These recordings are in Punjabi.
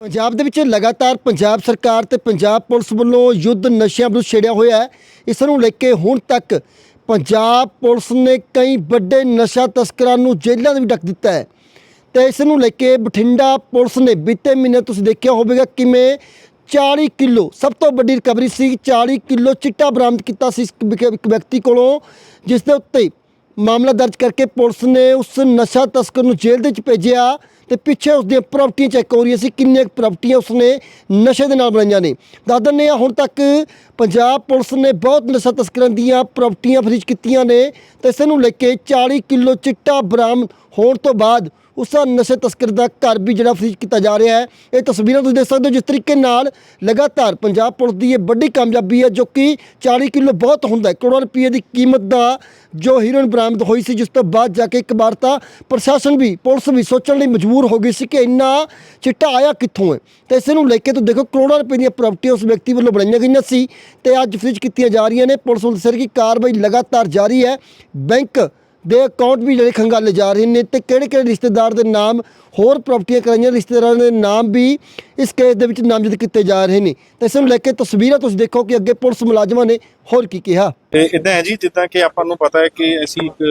ਪੰਜਾਬ ਦੇ ਵਿੱਚ ਲਗਾਤਾਰ ਪੰਜਾਬ ਸਰਕਾਰ ਤੇ ਪੰਜਾਬ ਪੁਲਿਸ ਵੱਲੋਂ ਯੁੱਧ ਨਸ਼ਿਆਂ ਵਿਰੁੱਧ ਛੇੜਿਆ ਹੋਇਆ ਹੈ। ਇਸ ਨੂੰ ਲੈ ਕੇ ਹੁਣ ਤੱਕ ਪੰਜਾਬ ਪੁਲਿਸ ਨੇ ਕਈ ਵੱਡੇ ਨਸ਼ਾ ਤਸਕਰਾਂ ਨੂੰ ਜੇਲ੍ਹਾਂ ਦੇ ਵੀ ਡੱਕ ਦਿੱਤਾ ਹੈ। ਤੇ ਇਸ ਨੂੰ ਲੈ ਕੇ ਬਠਿੰਡਾ ਪੁਲਿਸ ਨੇ ਬੀਤੇ ਮਹੀਨੇ ਤੁਸੀਂ ਦੇਖਿਆ ਹੋਵੇਗਾ ਕਿਵੇਂ 40 ਕਿਲੋ, ਸਭ ਤੋਂ ਵੱਡੀ ਰਿਕਵਰੀ ਸੀ 40 ਕਿਲੋ ਚਿੱਟਾ ਬਰਾਮਦ ਕੀਤਾ ਸੀ ਇਸ ਇੱਕ ਵਿਅਕਤੀ ਕੋਲੋਂ, ਜਿਸ ਦੇ ਉੱਤੇ ਮਾਮਲਾ ਦਰਜ ਕਰਕੇ ਪੁਲਿਸ ਨੇ ਉਸ ਨਸ਼ਾ ਤਸਕਰ ਨੂੰ ਜੇਲ੍ਹ ਦੇ ਵਿੱਚ ਭੇਜਿਆ ਤੇ ਪਿੱਛੇ ਉਸ ਦੀਆਂ ਪ੍ਰਾਪਰਟੀਆਂ ਚੈੱਕ ਹੋ ਰਹੀਆਂ ਸੀ, ਕਿੰਨੀਆਂ ਕੁ ਪ੍ਰਾਪਰਟੀਆਂ ਉਸਨੇ ਨਸ਼ੇ ਦੇ ਨਾਲ ਬਣਾਈਆਂ ਨੇ। ਦੱਸ ਦਿੰਦੇ ਹਾਂ, ਹੁਣ ਤੱਕ ਪੰਜਾਬ ਪੁਲਿਸ ਨੇ ਬਹੁਤ ਨਸ਼ਾ ਤਸਕਰਾਂ ਦੀਆਂ ਪ੍ਰਾਪਰਟੀਆਂ ਫਰੀਜ਼ ਕੀਤੀਆਂ ਨੇ ਤੇ ਇਸ ਨੂੰ ਲੈ ਕੇ 40 ਕਿਲੋ ਚਿੱਟਾ ਬਰਾਮਦ ਹੋਣ ਤੋਂ ਬਾਅਦ ਉਸ ਨਸ਼ੇ ਤਸਕਰ ਦਾ ਘਰ ਵੀ ਜਿਹੜਾ ਫਰੀਜ਼ ਕੀਤਾ ਜਾ ਰਿਹਾ ਹੈ। ਇਹ ਤਸਵੀਰਾਂ ਤੁਸੀਂ ਦੇਖ ਸਕਦੇ ਹੋ ਜਿਸ ਤਰੀਕੇ ਨਾਲ ਲਗਾਤਾਰ ਪੰਜਾਬ ਪੁਲਿਸ ਦੀ ਇਹ ਵੱਡੀ ਕਾਮਯਾਬੀ ਹੈ ਜੋ ਕਿ 40 ਕਿਲੋ ਬਹੁਤ ਹੁੰਦਾ ਕਰੋੜਾਂ ਰੁਪਏ ਦੀ ਕੀਮਤ ਦਾ ਜੋ ਹੀਰੋਇਨ ਬਰਾਮਦ ਹੋਈ ਸੀ, ਜਿਸ ਤੋਂ ਬਾਅਦ ਜਾ ਕੇ ਇੱਕ ਵਾਰ ਤਾਂ ਪ੍ਰਸ਼ਾਸਨ ਵੀ, ਪੁਲਿਸ ਵੀ ਸੋਚਣ ਲਈ ਮਜਬੂਰ ਹੋ ਗਈ ਸੀ ਕਿ ਇੰਨਾ ਚਿੱਟਾ ਆਇਆ ਕਿੱਥੋਂ ਹੈ। ਤੇ ਇਸ ਨੂੰ ਲੈ ਕੇ ਤੁਸੀਂ ਦੇਖੋ ਕਰੋੜਾਂ ਰੁਪਏ ਦੀਆਂ ਪ੍ਰਾਪਰਟੀਆਂ ਉਸ ਵਿਅਕਤੀ ਵੱਲੋਂ ਬਣਾਈਆਂ ਗਈਆਂ ਸੀ ਤੇ ਅੱਜ ਫ੍ਰਿਜ ਕੀਤੀਆਂ ਜਾ ਰਹੀਆਂ ਨੇ। ਪੁਲਿਸ ਵੱਲੋਂ ਦੱਸਿਆ ਕਿ ਕਾਰਵਾਈ ਲਗਾਤਾਰ ਜਾਰੀ ਹੈ। ਬੈਂਕ ਦੇ ਅਕਾਊਂਟ ਵੀ ਜਿਹੜੇ ਖੰਗਾਲੇ ਜਾ ਰਹੇ ਨੇ ਤੇ ਕਿਹੜੇ ਕਿਹੜੇ ਰਿਸ਼ਤੇਦਾਰ ਦੇ ਨਾਮ, ਹੋਰ ਪ੍ਰਾਪਰਟੀਆਂ ਕਰਾਈਆਂ ਰਿਸ਼ਤੇਦਾਰਾਂ ਦੇ ਨਾਮ ਵੀ ਇਸ ਕੇਸ ਦੇ ਵਿੱਚ ਨਾਮਜ਼ਦ ਕੀਤੇ ਜਾ ਰਹੇ ਨੇ। ਤੇ ਇਸ ਨੂੰ ਲੈ ਕੇ ਤਸਵੀਰਾਂ ਤੁਸੀਂ ਦੇਖੋ ਕਿ ਅੱਗੇ ਪੁਲਿਸ ਮੁਲਾਜ਼ਮਾਂ ਨੇ ਹੋਰ ਕੀ ਕਿਹਾ। ਤੇ ਇਦਾਂ ਹੈ ਜੀ, ਜਿੱਦਾਂ ਕਿ ਆਪਾਂ ਨੂੰ ਪਤਾ ਹੈ ਕਿ ਅਸੀਂ ਇੱਕ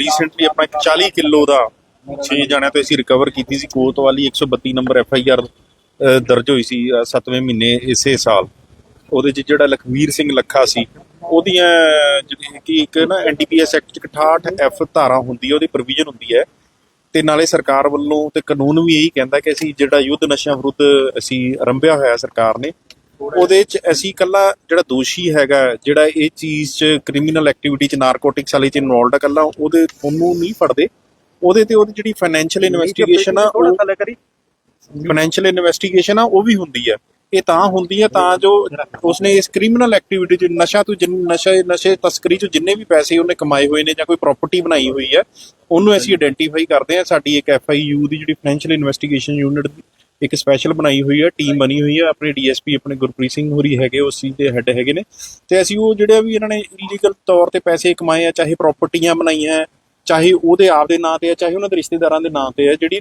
ਰੀਸੈਂਟਲੀ ਆਪਣਾ ਇੱਕ 40 ਕਿਲੋ ਦਾ 6 ਜਣਿਆਂ ਤੋਂ ਅਸੀਂ ਰਿਕਵਰ ਕੀਤੀ ਸੀ Kotwali 132 number F I R ਦਰਜ ਹੋਈ ਸੀ 7ਵੇਂ ਮਹੀਨੇ ਇਸੇ ਸਾਲ। ਉਹਦੇ 'ਚ ਜਿਹੜਾ ਲਖਵੀਰ ਸਿੰਘ ਲੱਖਾ ਸੀ ਉਹਦੀਆਂ ਜਿਹੜੀ ਕਿ ਇੱਕ ਨਾ ਐਨਡੀਪੀਐਸ ਐਕਟ 'ਚ 68 ਐਫ ਧਾਰਾ ਹੁੰਦੀ ਹੈ ਉਹਦੀ ਪ੍ਰੋਵੀਜ਼ਨ ਹੁੰਦੀ ਹੈ। ਤੇ ਨਾਲੇ ਸਰਕਾਰ ਵੱਲੋਂ ਤੇ ਕਾਨੂੰਨ ਵੀ ਇਹੀ ਕਹਿੰਦਾ ਕਿ ਅਸੀਂ ਜਿਹੜਾ ਯੁੱਧ ਨਸ਼ਿਆਂ ਵਿਰੁੱਧ ਅਸੀਂ ਆਰੰਭਿਆ ਹੋਇਆ ਸਰਕਾਰ ਨੇ ਉਹਦੇ ਚ ਅਸੀਂ ਕੱਲਾ ਜਿਹੜਾ ਦੋਸ਼ੀ ਹੈਗਾ ਜਿਹੜਾ ਇਹ ਚੀਜ਼ ਚ ਕ੍ਰਿਮੀਨਲ ਐਕਟੀਵਿਟੀ ਚ ਨਾਰਕੋਟਿਕਸ ਵਾਲੀ ਚ ਇਨਵੋਲਡ ਕੱਲਾ ਉਹਦੇ ਉਹਨੂੰ ਨਹੀਂ ਫੜਦੇ। ਉਹਦੇ ਤੇ ਉਹਦੀ ਜਿਹੜੀ ਫਾਈਨੈਂਸ਼ੀਅਲ ਇਨਵੈਸਟੀਗੇਸ਼ਨ ਆ ਉਹ ਫਾਈਨੈਂਸ਼ੀਅਲ ਇਨਵੈਸਟੀਗੇਸ਼ਨ ਆ ਉਹ ਵੀ ਹੁੰਦੀ ਹੈ ਇਹ ਤਾਂ ਹੁੰਦੀ ਹੈ, ਤਾਂ ਜੋ ਉਸਨੇ ਇਸ ਕ੍ਰਿਮੀਨਲ ਐਕਟੀਵਿਟੀ ਚ ਨਸ਼ਾ ਤੋਂ ਜਿੰਨ, ਨਸ਼ੇ ਨਸ਼ੇ ਤਸਕਰੀ ਚ ਜਿੰਨੇ ਵੀ ਪੈਸੇ ਉਹਨੇ ਕਮਾਏ ਹੋਏ ਨੇ ਜਾਂ ਕੋਈ ਪ੍ਰਾਪਰਟੀ ਬਣਾਈ ਹੋਈ ਹੈ, ਉਹਨੂੰ ਅਸੀਂ ਆਇਡੈਂਟੀਫਾਈ ਕਰਦੇ ਹਾਂ। ਸਾਡੀ ਇੱਕ ਐਫ ਆਈ ਯੂ ਦੀ ਜਿਹੜੀ ਫਾਈਨੈਂਸ਼ੀਅਲ ਇਨਵੈਸਟੀਗੇਸ਼ਨ ਯੂਨਿਟ ਇੱਕ ਸਪੈਸ਼ਲ ਬਣਾਈ ਹੋਈ ਹੈ ਟੀਮ ਬਣੀ ਹੋਈ ਹੈ। ਆਪਣੇ ਡੀਐਸਪੀ ਆਪਣੇ ਗੁਰਪ੍ਰੀਤ ਸਿੰਘ ਹੋਰੀ ਹੈਗੇ, ਉਸ ਚੀਜ਼ ਦੇ ਹੈੱਡ ਹੈਗੇ ਨੇ। ਤੇ ਅਸੀਂ ਉਹ ਜਿਹੜੇ ਵੀ ਇਹਨਾਂ ਨੇ ਇਲੀਗਲ ਤੌਰ ਤੇ ਪੈਸੇ ਕਮਾਏ ਆ, ਚਾਹੇ ਪ੍ਰਾਪਰਟੀਆਂ ਬਣਾਈਆਂ, ਚਾਹੇ ਉਹਦੇ ਆਪ ਦੇ ਨਾਂ ਤੇ ਆ, ਚਾਹੇ ਉਹਨਾਂ ਦੇ ਰਿਸ਼ਤੇਦਾਰਾਂ ਦੇ ਨਾਂ ਤੇ ਆ, ਜਿਹੜੀ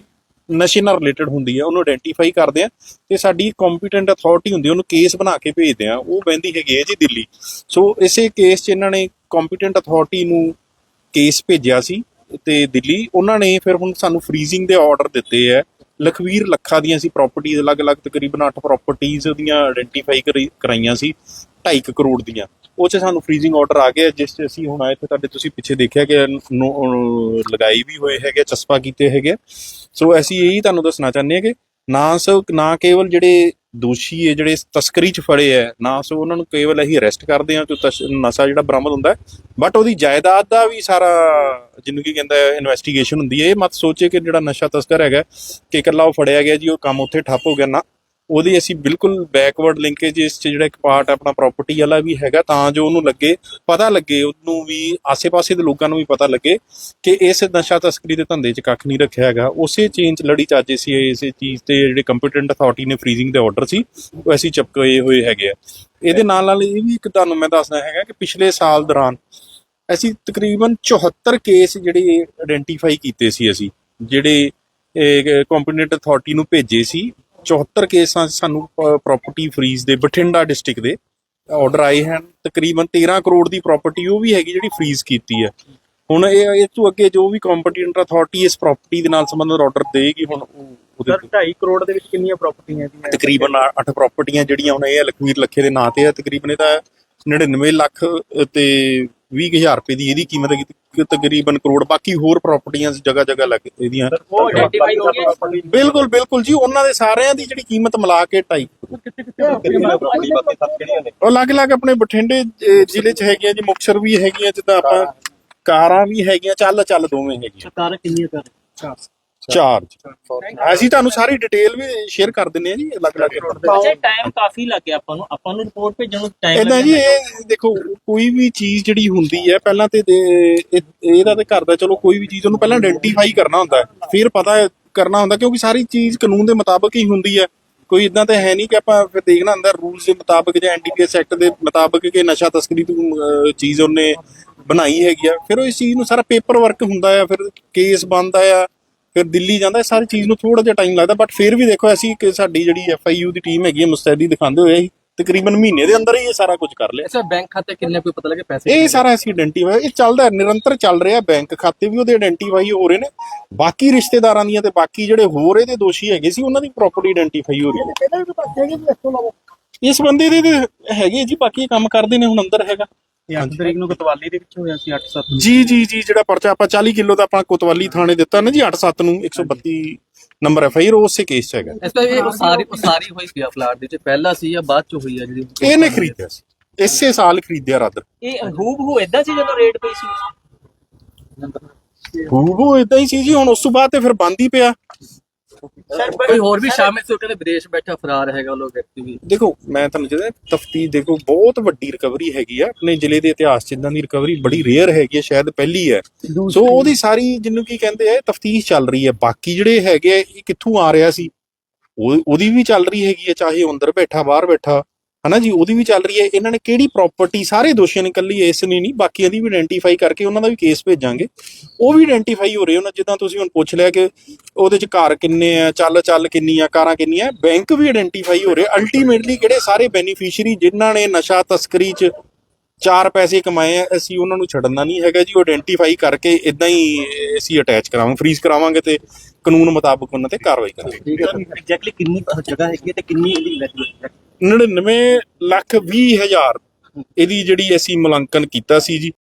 ਨਸ਼ੇ ਨਾਲ ਰਿਲੇਟਡ ਹੁੰਦੀ ਹੈ ਉਹਨੂੰ ਆਇਡੈਂਟੀਫਾਈ ਕਰਦੇ ਆ ਤੇ ਸਾਡੀ ਕੰਪੀਟੈਂਟ ਅਥਾਰਟੀ ਹੁੰਦੀ ਉਹਨੂੰ ਕੇਸ ਬਣਾ ਕੇ ਭੇਜਦੇ ਆ। ਉਹ ਬੈਂਦੀ ਹੈਗੀ ਹੈ ਜੀ ਦਿੱਲੀ। ਸੋ ਇਸੇ ਕੇਸ 'ਚ ਇਹਨਾਂ ਨੇ ਕੰਪੀਟੈਂਟ ਅਥਾਰਟੀ ਨੂੰ ਕੇਸ ਭੇਜਿਆ ਸੀ ਤੇ ਦਿੱਲੀ, ਉਹਨਾਂ ਨੇ ਫਿਰ ਹੁਣ ਸਾਨੂੰ ਫ੍ਰੀਜ਼ਿੰਗ ਦੇ ਆਰਡਰ ਦਿੱਤੇ ਆ। ਲਖਵੀਰ ਲੱਖਾ ਦੀਆਂ ਸੀ ਪ੍ਰਾਪਰਟੀਆਂ ਅਲੱਗ-ਅਲੱਗ ਤਕਰੀਬਨ 8 ਪ੍ਰਾਪਰਟੀਆਂ ਦੀਆਂ ਆਇਡੈਂਟੀਫਾਈ ਕਰਾਈਆਂ ਸੀ 2.5 ਕਰੋੜ ਦੀਆਂ। ਉਹ 'ਚ ਸਾਨੂੰ ਫ੍ਰੀਜ਼ਿੰਗ ਆਰਡਰ ਆ ਗਿਆ ਜਿਸ 'ਚ ਅਸੀਂ ਹੁਣ ਆਏ ਤੇ ਤੁਹਾਡੇ ਤੁਸੀਂ ਪਿੱਛੇ ਦੇਖਿਆ ਕਿ ਨੋ- ਲਗਾਈ ਵੀ ਹੋਏ ਹੈਗੇ ਚਸਪਾ ਕੀਤੇ ਹੈਗੇ ਸੋ ਅਸੀਂ ਇਹੀ ਤੁਹਾਨੂੰ ਦੱਸਣਾ ਚਾਹੁੰਦੇ ਹਾਂ ਕਿ ਨਾ ਸੋ ਨਾ ਕੇਵਲ ਜਿਹੜੇ ਦੋਸ਼ੀ ਹੈ ਜਿਹੜੇ ਤਸਕਰੀ 'ਚ ਫੜੇ ਹੈ ਨਾ ਸੋ ਉਹਨਾਂ ਨੂੰ ਕੇਵਲ ਅਸੀਂ ਅਰੈਸਟ ਕਰਦੇ ਹਾਂ ਤੇ ਤਸ- ਨਸ਼ਾ ਜਿਹੜਾ ਬਰਾਮਦ ਹੁੰਦਾ ਬਟ ਉਹਦੀ ਜਾਇਦਾਦ ਦਾ ਵੀ ਸਾਰਾ ਜਿਹਨੂੰ ਕੀ ਕਹਿੰਦਾ ਇਨਵੈਸਟੀਗੇਸ਼ਨ ਹੁੰਦੀ ਹੈ। ਇਹ ਮਤ ਸੋਚੇ ਕਿ ਜਿਹੜਾ ਨਸ਼ਾ ਤਸਕਰ ਹੈਗਾ ਕਿ ਇਕੱਲਾ ਉਹ ਫੜਿਆ ਗਿਆ ਜੀ, ਉਹ ਕੰਮ ਉੱਥੇ ਠੱਪ ਹੋ ਗਿਆ। ਨਾ ਉਹਦੀ ਅਸੀਂ ਬਿਲਕੁਲ ਬੈਕਵਰਡ ਲਿੰਕੇਜ ਇਸ 'ਚ ਜਿਹੜਾ ਇੱਕ ਪਾਰਟ ਆਪਣਾ ਪ੍ਰਾਪਰਟੀ ਵਾਲਾ ਵੀ ਹੈਗਾ, ਤਾਂ ਜੋ ਉਹਨੂੰ ਲੱਗੇ, ਪਤਾ ਲੱਗੇ, ਉਹਨੂੰ ਵੀ ਆਸੇ-ਪਾਸੇ ਦੇ ਲੋਕਾਂ ਨੂੰ ਵੀ ਪਤਾ ਲੱਗੇ ਕਿ ਇਸ ਨਸ਼ਾ ਤਸਕਰੀ ਦੇ ਧੰਦੇ 'ਚ ਕੱਖ ਨਹੀਂ ਰੱਖਿਆ ਹੈਗਾ। ਉਸੇ ਚੇਂਜ ਲੜੀ ਚਾਜੇ ਸੀ, ਇਸੇ ਚੀਜ਼ ਤੇ ਜਿਹੜੇ ਕੰਪੀਟੈਂਟ ਅਥਾਰਟੀ ਨੇ ਫ੍ਰੀਜ਼ਿੰਗ ਦੇ ਆਰਡਰ ਸੀ, ਉਹ ਅਸੀਂ ਚਪਕੇ ਹੋਏ ਹੈਗੇ ਆ। ਇਹਦੇ ਨਾਲ ਨਾਲ ਇਹ ਵੀ ਇੱਕ ਤੁਹਾਨੂੰ ਮੈਂ ਦੱਸਣਾ ਹੈਗਾ ਕਿ ਪਿਛਲੇ ਸਾਲ ਦੌਰਾਨ ਅਸੀਂ ਤਕਰੀਬਨ 74 ਕੇਸ ਜਿਹੜੇ ਆਇਡੈਂਟੀਫਾਈ ਕੀਤੇ ਸੀ ਅਸੀਂ, ਜਿਹੜੇ ਕੰਪੀਟੈਂਟ ਅਥਾਰਟੀ ਨੂੰ ਭੇਜੇ ਸੀ 74 ਕੇਸਾਂ 'ਚ ਸਾਨੂੰ ਪ੍ਰਾਪਰਟੀ ਫਰੀਜ਼ ਦੇ ਬਠਿੰਡਾ ਡਿਸਟ੍ਰਿਕਟ ਦੇ ਆਰਡਰ ਆਏ ਹਨ। ਤਕਰੀਬਨ 13 ਕਰੋੜ ਦੀ ਪ੍ਰਾਪਰਟੀ ਉਹ ਵੀ ਹੈਗੀ ਜਿਹੜੀ ਫਰੀਜ਼ ਕੀਤੀ ਹੈ। ਹੁਣ ਇਹ ਇਹ ਤੋਂ ਅੱਗੇ ਜੋ ਵੀ ਕੰਪੀਟੈਂਟ ਅਥਾਰਟੀ ਇਸ ਪ੍ਰਾਪਰਟੀ ਦੇ ਨਾਲ ਸੰਬੰਧਿਤ ਆਰਡਰ ਦੇਗੀ ਹੁਣ ਉਹ- ਉਹਦੇ ਸਰ 2.5 ਕਰੋੜ ਦੇ ਵਿੱਚ ਕਿੰਨੀਆਂ ਪ੍ਰਾਪਰਟੀਆਂ ਦੀਆਂ ਤਕਰੀਬਨ 8 ਪ੍ਰਾਪਰਟੀਆਂ ਜਿਹੜੀਆਂ ਹੁਣ ਇਹ ਲਖਵੀਰ ਲੱਖੇ ਦੇ ਨਾਂ ਤੇ ਆ। ਤਕਰੀਬਨ ਇਹਦਾ 99 ਲੱਖ ਤੇ 20000 ਰੁਪਏ ਦੀ ਇਹਦੀ ਕੀਮਤ ਹੈਗੀ ਤਕਰੀਬਨ ਕਰੋੜ। ਬਾਕੀ ਹੋਰ ਪ੍ਰਾਪਰਟੀਆਂ ਜਗ੍ਹਾ ਜਗ੍ਹਾ ਲੱਗ ਇਹਦੀਆਂ। ਬਿਲਕੁਲ ਬਿਲਕੁਲ ਜੀ ਉਹਨਾਂ ਦੇ ਸਾਰਿਆਂ ਦੀ ਜਿਹੜੀ ਕੀਮਤ ਮਿਲਾ ਕੇ ਢਾਈ। ਉਹ ਅਲੱਗ-ਅਲੱਗ ਆਪਣੇ ਬਠਿੰਡੇ ਜ਼ਿਲ੍ਹੇ 'ਚ ਹੈਗੀਆਂ ਜੀ ਮੁਕਤਸਰ ਵੀ ਹੈਗੀਆਂ ਜਿੱਦਾਂ ਆਪਾਂ ਕਾਰਾਂ। ਵੀ ਹੈਗੀਆਂ ਚੱਲ ਚੱਲ ਦੋਵੇਂ ਹੈਗੀਆਂ। ਸਰਕਾਰ ਕਿੰਨੀਆਂ ਕਰ? ਚਾਰ। ਅਸੀਂ ਤੁਹਾਨੂੰ ਸਾਰੀ ਡਿਟੇਲ ਵੀ ਸ਼ੇਅਰ ਕਰ ਦਿੰਨੇ ਆ ਜੀ ਅਲੱਗ-ਅਲੱਗ ਅੱਛਾ ਟਾਈਮ ਕਾਫੀ ਲੱਗ ਗਿਆ ਆਪਾਂ ਨੂੰ। ਆਪਾਂ ਨੂੰ ਰਿਪੋਰਟ ਭੇਜਣ ਨੂੰ ਟਾਈਮ ਇਦਾਂ ਜੀ ਇਹ ਦੇਖੋ ਕੋਈ ਵੀ ਚੀਜ਼ ਜਿਹੜੀ ਹੁੰਦੀ ਹੈ ਪਹਿਲਾਂ ਤੇ ਇਹਦਾ ਤੇ ਘਰ ਦਾ ਚਲੋ ਕੋਈ ਵੀ ਚੀਜ਼ ਉਹਨੂੰ ਪਹਿਲਾਂ ਆਇਡੈਂਟੀਫਾਈ ਕਰਨਾ ਹੁੰਦਾ ਹੈ। ਫਿਰ ਪਤਾ ਕਰਨਾ ਹੁੰਦਾ ਕਿਉਂਕਿ ਸਾਰੀ ਚੀਜ਼ ਕਾਨੂੰਨ ਦੇ ਮੁਤਾਬਕ ਹੀ ਹੁੰਦੀ ਹੈ। ਕੋਈ ਇਦਾਂ ਤੇ ਹੈ ਨਹੀਂ ਕਿ ਆਪਾਂ ਫਿਰ ਦੇਖਣਾ ਹੁੰਦਾ ਰੂਲਸ ਦੇ ਮੁਤਾਬਕ ਜਾਂ ਐਨਡੀਪੀਐਸ ਐਕਟ ਦੇ ਮੁਤਾਬਕ ਕਿ ਨਸ਼ਾ ਤਸਕਰੀ ਦੀ ਅਹ, ਚੀਜ਼ ਉਹਨੇ ਬਣਾਈ ਹੈਗੀ ਆ। ਫਿਰ ਉਹ ਇਸ ਚੀਜ਼ ਨੂੰ ਸਾਰਾ ਪੇਪਰ ਵਰਕ ਹੁੰਦਾ ਆ ਫਿਰ ਕੇਸ ਬਣਦਾ ਆ। ਫਿਰ ਦਿੱਲੀ ਜਾਂਦਾ ਇਹ ਸਾਰੀ ਚੀਜ਼ ਨੂੰ ਥੋੜਾ ਜਿਹਾ ਟਾਈਮ ਲੱਗਦਾ ਬਟ ਫਿਰ ਵੀ ਦੇਖੋ ਅਸੀਂ ਕਿ ਸਾਡੀ ਜਿਹੜੀ ਐਫਆਈਯੂ ਦੀ ਟੀਮ ਹੈਗੀ ਹੈ ਮੁਸਤੈਦੀ ਦਿਖਾਉਂਦੇ ਹੋਏ ਅਸੀਂ ਤਕਰੀਬਨ ਮਹੀਨੇ ਦੇ ਅੰਦਰ ਹੀ ਇਹ ਸਾਰਾ ਕੁਝ ਕਰ ਲਿਆ। ਅੱਛਾ ਬੈਂਕ ਖਾਤੇ ਕਿੰਨੇ ਕੋਈ ਪਤਾ ਲੱਗੇ ਪੈਸੇ ਇਹ ਸਾਰਾ ਅਸੀਂ ਆਇਡੈਂਟੀਫਾਈ ਇਹ ਚੱਲਦਾ ਹੈ, ਨਿਰੰਤਰ ਚੱਲ ਰਿਹਾ ਬੈਂਕ ਖਾਤੇ ਵੀ ਉਹਦੇ ਆਇਡੈਂਟੀਫਾਈ ਹੋ ਰਹੇ ਨੇ। ਬਾਕੀ ਰਿਸ਼ਤੇਦਾਰਾਂ ਦੀਆਂ ਤੇ ਬਾਕੀ ਜਿਹੜੇ ਹੋਰ ਇਹਦੇ ਦੋਸ਼ੀ ਹੈਗੇ ਸੀ ਉਹਨਾਂ ਦੀ ਪ੍ਰੋਪਰਟੀ ਆਇਡੈਂਟੀਫਾਈ ਹੋ ਰਹੀ ਹੈ। ਇਸ ਬੰਦੇ ਦੇ ਤੇ ਹੈਗੇ ਜੀ ਬਾਕੀ ਕੰਮ ਕਰਦੇ ਨੇ ਹੁਣ ਅੰਦਰ ਹੈਗਾ। ਇਹ 8 ਤਰੀਕ ਨੂੰ ਕਤਵਾਲੀ ਦੇ ਵਿੱਚ ਹੋਇਆ ਸੀ 8-7 ਜੀ ਜੀ ਜੀ ਜਿਹੜਾ ਪਰਚਾ ਆਪਾਂ 40 ਕਿਲੋ ਦਾ ਆਪਾਂ ਕੋਤਵਾਲੀ ਥਾਣੇ ਦਿੱਤਾ ਨਾ ਜੀ 8-7 ਨੂੰ 132 ਨੰਬਰ ਐਫ ਆਈ ਆਰ ਉਸੇ ਕੇਸ 'ਚ ਹੈਗਾ। ਇਸ ਤੋਂ ਇਹ ਉਸਾਰੀ ਉਸਾਰੀ ਹੋਈ ਸੀ ਆ ਫਲਾਟ ਦੇ ਵਿੱਚ ਪਹਿਲਾਂ ਸੀ ਜਾਂ ਬਾਅਦ ਚ ਹੋਈ ਆ ਜਿਹੜੀ ਇਹਨੇ ਖਰੀਦਿਆ ਸੀ ਇਸੇ ਸਾਲ ਖਰੀਦਿਆ ਰੱਦ ਇਹ ਹੂਬ ਹੂ ਇਦਾਂ ਸੀ ਜਦੋਂ ਰੇਟ ਪਈ ਸੀ? ਉਹ ਇਦਾਂ ਹੀ ਸੀ ਜੀ ਹੁਣ ਉਸ ਤੋਂ ਬਾਅਦ ਤੇ ਫਿਰ ਬੰਦ ਹੀ ਪਿਆ। ਕੋਈ ਹੋਰ ਵੀ ਸ਼ਾਮਿਲ ਸੀ ਉਹ ਕਹਿੰਦੇ ਵਿਦੇਸ਼ ਬੈਠਾ ਫਰਾਰ ਹੈਗਾ ਉਹ ਲੋਕ ਵਿਅਕਤੀ ਵੀ। ਦੇਖੋ ਮੈਂ ਤੁਹਾਨੂੰ ਜਿਹੜਾ ਤਫਤੀਸ਼ ਦੇਖੋ ਬਹੁਤ ਵੱਡੀ ਰਿਕਵਰੀ ਹੈਗੀ ਆ ਆਪਣੇ ਜ਼ਿਲ੍ਹੇ ਦੇ ਇਤਿਹਾਸ 'ਚ ਇਦਾਂ ਦੀ ਰਿਕਵਰੀ ਬੜੀ ਰੇਅਰ ਹੈਗੀ ਹੈ ਸ਼ਾਇਦ ਪਹਿਲੀ ਹੈ। ਸੋ ਉਹਦੀ ਸਾਰੀ ਜਿਹਨੂੰ ਕੀ ਕਹਿੰਦੇ ਆ ਤਫਤੀਸ਼ ਚੱਲ ਰਹੀ ਹੈ। ਬਾਕੀ ਜਿਹੜੇ ਹੈਗੇ ਆ, ਇਹ ਕਿੱਥੋਂ ਆ ਰਿਹਾ ਸੀ ਉਹ ਉਹਦੀ ਵੀ ਚੱਲ ਰਹੀ ਹੈਗੀ ਹੈ ਚਾਹੇ ਉਹ ਅੰਦਰ ਬੈਠਾ ਬਾਹਰ ਬੈਠਾ। ਹਨਾ ਜੀ, ਉਹਦੀ ਵੀ ਚੱਲ ਰਹੀ ਹੈ। ਇਹਨਾਂ ਨੇ ਕਿਹੜੀ ਪ੍ਰਾਪਰਟੀ ਸਾਰੇ ਦੋਸ਼ੀਆਂ ਨੇ ਇਕੱਲੀ ਇਸ ਨੇ ਨਹੀਂ, ਬਾਕੀਆਂ ਦੀ ਵੀ ਆਇਡੈਂਟੀਫਾਈ ਕਰਕੇ ਉਹਨਾਂ ਦਾ ਵੀ ਕੇਸ ਭੇਜਾਂਗੇ। ਉਹ ਵੀ ਆਇਡੈਂਟੀਫਾਈ ਹੋ ਰਹੇ ਉਹਨਾਂ ਜਿੱਦਾਂ ਤੁਸੀਂ ਹੁਣ ਪੁੱਛ ਲਿਆ ਕਿ ਉਹਦੇ ਚ ਘਰ ਕਿੰਨੇ ਆ, ਚੱਲ ਚੱਲ ਕਿੰਨੀ ਆ, ਕਾਰਾਂ ਕਿੰਨੀਆਂ ਬੈਂਕ ਵੀ ਆਇਡੈਂਟੀਫਾਈ ਹੋ ਰਹੇ ਅਲਟੀਮੇਟਲੀ ਕਿਹੜੇ ਸਾਰੇ ਬੈਨੀਫੀਸ਼ੀਅਰੀ ਜਿਨ੍ਹਾਂ ਨੇ ਨਸ਼ਾ ਤਸਕਰੀ ਚ ਚਾਰ ਪੈਸੇ ਕਮਾਏ ਆ ਅਸੀਂ ਉਹਨਾਂ ਨੂੰ ਛੱਡਣਾ ਨਹੀਂ ਹੈਗਾ ਜੀ ਉਹ ਆਇਡੈਂਟੀਫਾਈ ਕਰਕੇ ਇਦਾਂ ਹੀ ਅਸੀਂ ਅਟੈਚ ਕਰਾਵਾਂਗੇ ਫ੍ਰੀਜ਼ ਕਰਾਵਾਂਗੇ ਤੇ ਕਾਨੂੰਨ ਮੁਤਾਬਕ ਉਹਨਾਂ ਤੇ ਕਾਰਵਾਈ ਕਰਾਂਗੇ। ਐਗਜ਼ੈਕਟਲੀ ਕਿੰਨੀ ਜਗ੍ਹਾ ਹੈਗੀ ਹੈ ਤੇ ਕਿੰਨੀ ਇਹਦੀ ਵੈਲਿਊ 99 ਲੱਖ 20 ਹਜ਼ਾਰ ਇਹਦੀ ਜਿਹੜੀ ਅਸੀਂ ਮੁਲਾਂਕਣ ਕੀਤਾ ਸੀ ਜੀ।